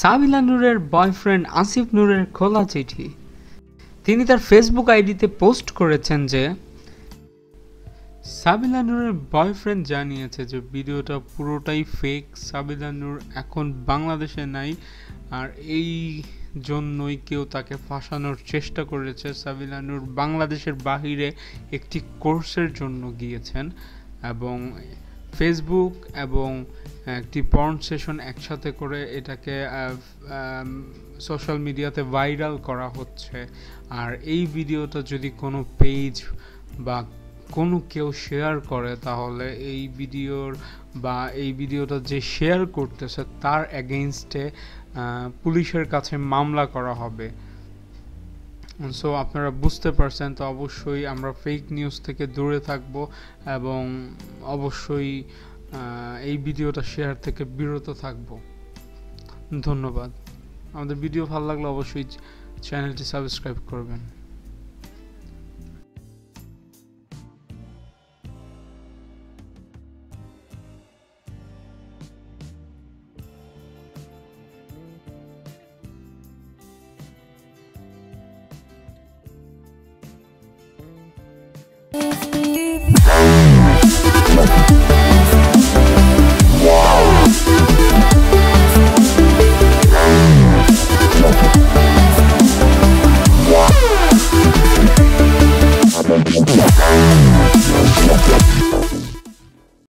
সাবিলা নূরের বয়ফ্রেন্ড আসিফ নূরের খোলা চিঠি। তিনি তার ফেসবুক আইডিতে পোস্ট করেছেন যে, সাবিলা নূরের বয়ফ্রেন্ড জানিয়েছে যে ভিডিওটা পুরোটাই ফেক সাবিলা নূর এখন বাংলাদেশে নাই, আর এই জন্যই কেউ তাকে ফাঁসানোর চেষ্টা করেছে। সাবিলা নূর বাংলাদেশের বাহিরে একটি কোর্সের জন্য গিয়েছেন এবং ফেসবুক এবং একটি পর্ন সেশন একসাথে করে এটাকে সোশ্যাল মিডিয়াতে ভাইরাল করা হচ্ছে। আর এই ভিডিওটা যদি কোনো পেজ বা কোনো কেউ শেয়ার করে, তাহলে এই ভিডিওর বা এই ভিডিওটা যে শেয়ার করতেছে, তার অ্যাগেনস্টে পুলিশের কাছে মামলা করা হবে। সো আপনারা বুঝতে পারছেন তো অবশ্যই আমরা ফেক নিউজ থেকে দূরে থাকব এবং অবশ্যই এই ভিডিওটা শেয়ার থেকে বিরত থাকব। ধন্যবাদ। আমাদের ভিডিও ভালো লাগলে অবশ্যই চ্যানেলটি সাবস্ক্রাইব করবেন।